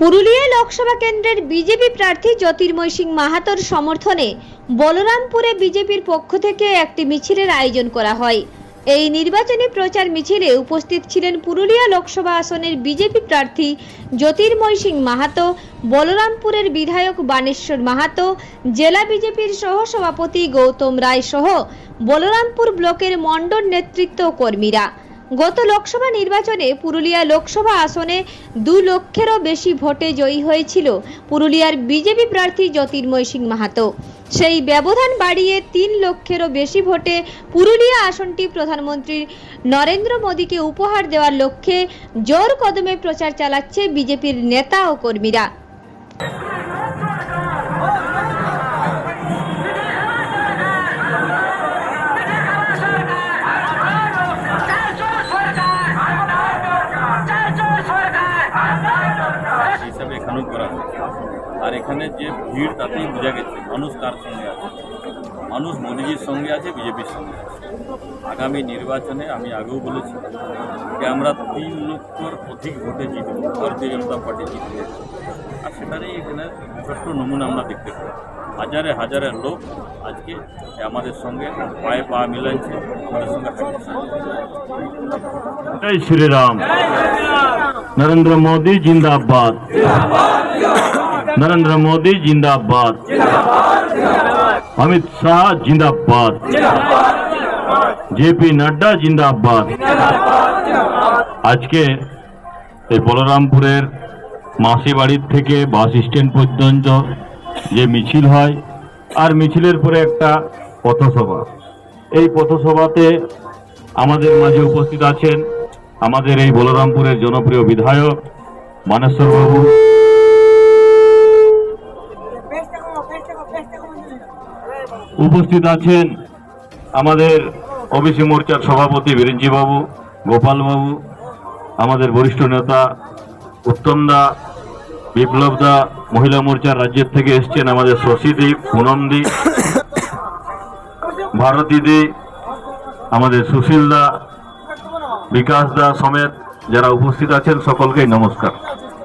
পুরুলিয়া লোকসভা কেন্দ্রের বিজেপি প্রার্থী জ্যোতির্ময় সিং মাহাতোর সমর্থনে বলরামপুরে বিজেপির পক্ষ থেকে একটি মিছিলের আয়োজন করা হয়। এই নির্বাচনী প্রচার মিছিলে উপস্থিত ছিলেন পুরুলিয়া লোকসভা আসনের বিজেপি প্রার্থী জ্যোতির্ময় সিং মাহাতো, বলরামপুরের বিধায়ক বানেশ্বর মাহাতো, জেলা বিজেপির সহ সভাপতি গৌতম রায় সহ বলরামপুর ব্লকের মণ্ডল নেতৃত্ব কর্মীরা। গত লোকসভা নির্বাচনে পুরুলিয়া লোকসভা আসনে দু লক্ষেরও বেশি ভোটে জয়ী হয়েছিল পুরুলিয়ার বিজেপি প্রার্থী জ্যোতির্ময় সিং মাহাতো। সেই ব্যবধান বাড়িয়ে তিন লক্ষেরও বেশি ভোটে পুরুলিয়া আসনটি প্রধানমন্ত্রী নরেন্দ্র মোদীকে উপহার দেওয়ার লক্ষ্যে জোর কদমে প্রচার চালাচ্ছে বিজেপির নেতা ও কর্মীরা। ঘন করা হয়েছে আর এখানে যে ভিড় তাতেই বোঝা গেছে মানুষ কার সঙ্গে আছে। মানুষ মোদিজির সঙ্গে আছে বিজেপির সঙ্গে আছে। আগামী নির্বাচনে আমি আগেও বলেছি যে আমরা তিন লক্ষর অধিক ভোটে জিতব ভারতীয় জনতা পার্টি জিতবে। আর সেটারই এখানে যথেষ্ট নমুনা আমরা দেখতে পাই। হাজারে হাজারে লোক আজকে আমাদের সঙ্গে পায়ে পা মিলাইছে আমাদের সঙ্গে জয় শ্রীরাম। नरेंद्र मोदी जिंदाबाद नरेंद्र मोदी जिंदाबाद अमित शाह जिंदाबाद জেপি নাড্ডা জিন্দাবাদ আজকে এই বলরামপুরের মাসি বাড়ির থেকে বাস স্ট্যান্ড পর্যন্ত যে মিছিল হয় আর মিছিলের পরে একটা পথসভা এই পথসভাতে আমাদের মাঝে উপস্থিত আছেন আমাদের এই বলরামপুরের জনপ্রিয় বিধায়ক মানেশ্বর বাবু। উপস্থিত আছেন আমাদের ওবিসি মোর্চার সভাপতি বীরেনজি বাবু, গোপাল বাবু, আমাদের বরিষ্ঠ নেতা উত্তম দা, বিপ্লব দা, মহিলা মোর্চার রাজ্যের থেকে এসছেন আমাদের শশীদি পুনমদি ভারতী দি, আমাদের সুশীল দা বিকাশ দা সমেত যারা উপস্থিত আছেন সকলকেই নমস্কার।